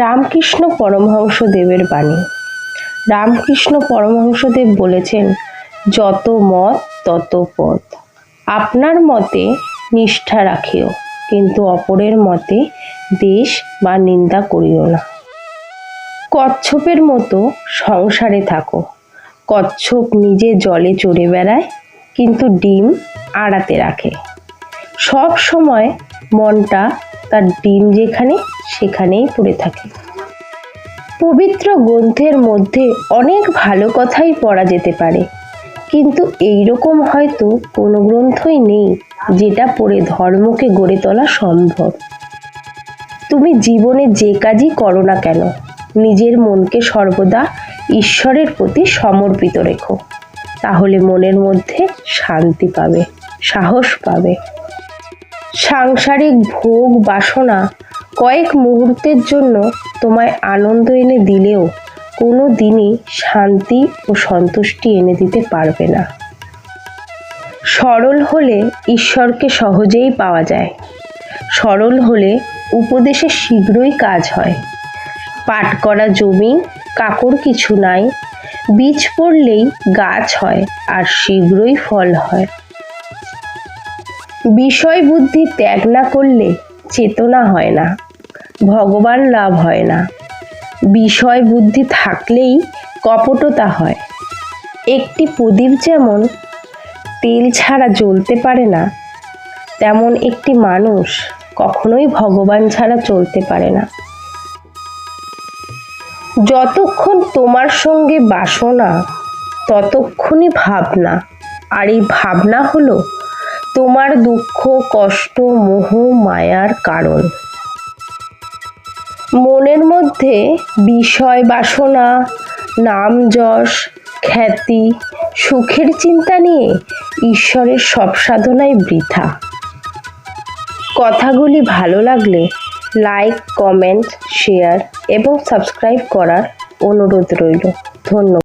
রামকৃষ্ণ পরমহংসদেবের বাণী। রামকৃষ্ণ পরমহংসদেব বলেছেন, যত মত, তত পথ আপনার মতে নিষ্ঠা রাখিও, কিন্তু অপরের মতে দেশ বা নিন্দা করিও না। কচ্ছপের মতো সংসারে থাকো। কচ্ছপ নিজে জলে চড়ে বেড়ায়, কিন্তু ডিম আড়াতে রাখে। সব সময় মনটা তার ডিম যেখানে, সেখানেই পড়ে থাকে। পবিত্র গ্রন্থের মধ্যে অনেক ভালো কথাই পড়া যেতে পারে। কিন্তু এই রকম হয়তো কোনো গ্রন্থই নেই যেটা পড়ে ধর্মকে গড়ে তোলা সম্ভব। তুমি জীবনে যে কাজই করো না কেন, নিজের মনকে সর্বদা ঈশ্বরের প্রতি সমর্পিত রেখো। তাহলে মনের মধ্যে শান্তি পাবে, সাহস পাবে। সাংসারিক ভোগ বাসনা কয়েক মুহূর্তের জন্য তোমায় আনন্দ এনে দিলেও কোনো দিনই শান্তি ও সন্তুষ্টি এনে দিতে পারবে না। সরল হলে ঈশ্বরকে সহজেই পাওয়া যায়। সরল হলে উপদেশে শীঘ্রই কাজ হয়। পাট করা জমি, কাকর কিছু নাই। বীজ পড়লেই গাছ হয় আর শীঘ্রই ফল হয়। বিষয় বুদ্ধি ত্যাগ না করলে চেতনা হয় না, ভগবান লাভ হয় না। বিষয় বুদ্ধি থাকলেই কপটতা হয়। একটি প্রদীপ যেমন তেল ছাড়া জ্বলতে পারে না, তেমন একটি মানুষ কখনোই ভগবান ছাড়া চলতে পারে না। যতক্ষণ তোমার সঙ্গে বাসনা, ততক্ষণই ভাবনা, আর এই ভাবনা হলো তোমার দুঃখ, কষ্ট, মোহ, মায়ার কারণ। মনের মধ্যে বিষয় বাসনা, নাম যশ, খ্যাতি, সুখের চিন্তা নিয়ে ঈশ্বরের সব সাধনাই বৃথা। কথাগুলি ভালো লাগলে লাইক, কমেন্ট, শেয়ার এবং সাবস্ক্রাইব করার অনুরোধ রইল। ধন্যবাদ।